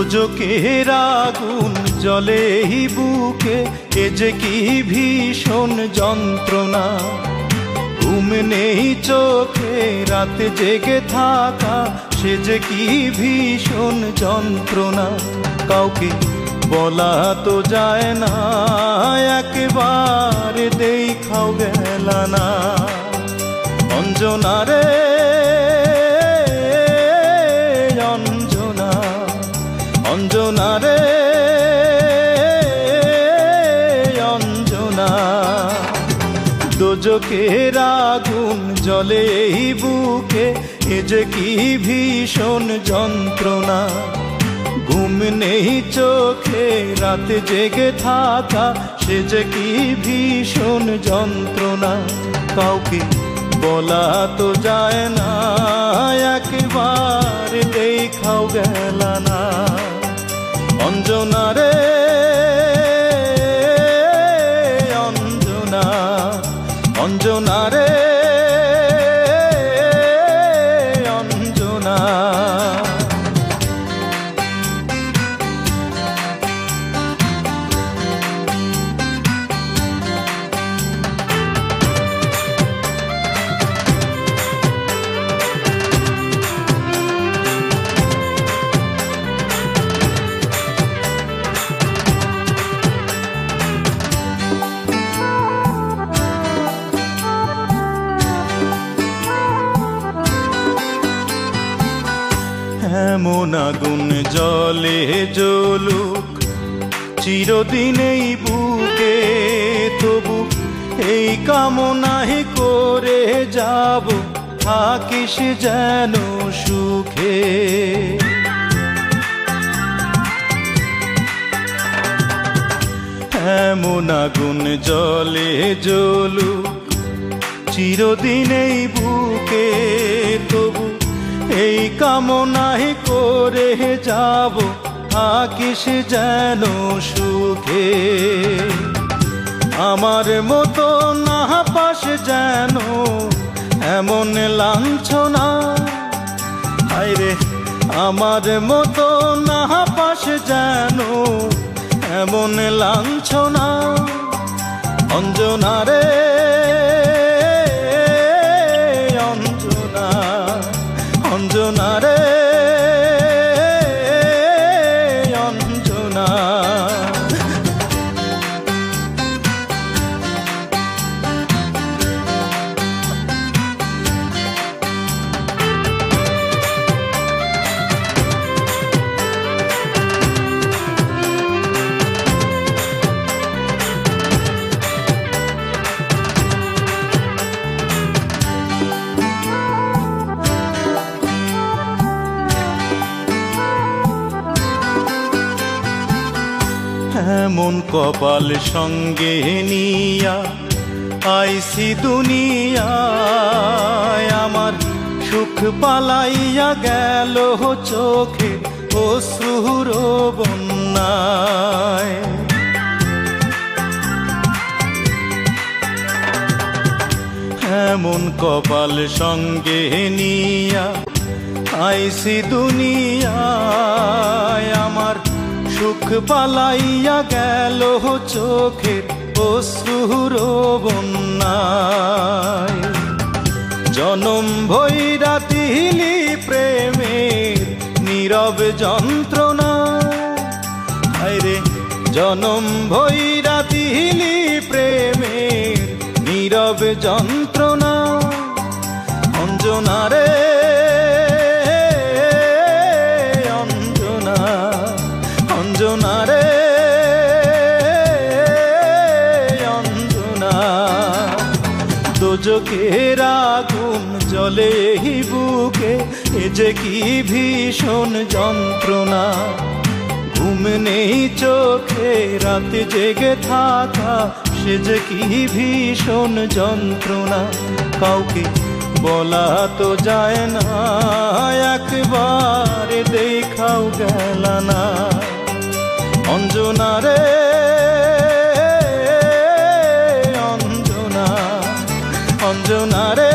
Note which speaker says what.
Speaker 1: দুজকের আগুন জলে বুকে, এ যে কি ভীষণ যন্ত্রণা। ঘুম নেই চোখে, রাতে জেগে থাকা, সে যে কি ভীষণ যন্ত্রণা। কাউকে বলা তো যায় না, একেবারে দেখাও গেলা না। অঞ্জনা রে অঞ্জনা রে, অঞ্জনা। দোজকের আগুন জলে এই বুকে, এ যে কি ভীষণ যন্ত্রণা। ঘুম নেই চোখে, রাতে জেগে থাকা, সে যে কি ভীষণ যন্ত্রণা। কাউকে বলা তো যায় না অঞ্জনা এমন জলে জ্বলুক। চিরদিন এই বুকে তবু এই কামনাই করে যাব। থাকিস যেন সুখে। এমন আগুন জলে জ্বলুক। চিরদিন এই বুকে তবু এই কামনাই করে যাব, থাকিস যেন সুখে। আমার মতো না পাশ যেন এমন লাঞ্ছনা। হায়রে, আমার মতো না পাশ যেন এমন লাঞ্ছনা। অঞ্জনা রে এমন কপাল সঙ্গে নিয়া আইসি দুনিয়ায়। আমার সুখ পালাইয়া গেল চোখে অশ্রুর বন্যায়। এমন কপাল সঙ্গে নিয়া আইসি দুনিয়ায়। আমার সুখ পালাইয়া গেল চোখের অশ্রুর বন্যায় জনম ভৈরা তিলি প্রেমের নীরব যন্ত্রণা। রে জনম ভৈরা তিলি প্রেমের নীরব যন্ত্রণা। অঞ্জনা রে দোজকের আগুন জলে এই বুকে, এ যে কি ভীষণ যন্ত্রণা। ঘুম নেই চোখে, রাতে জেগে থাকা, সে যে কি ভীষণ যন্ত্রণা। কাউকে বলা তো যায় না, একবার দেখাও গেল না। অঞ্জনা রে রঞ্জনারে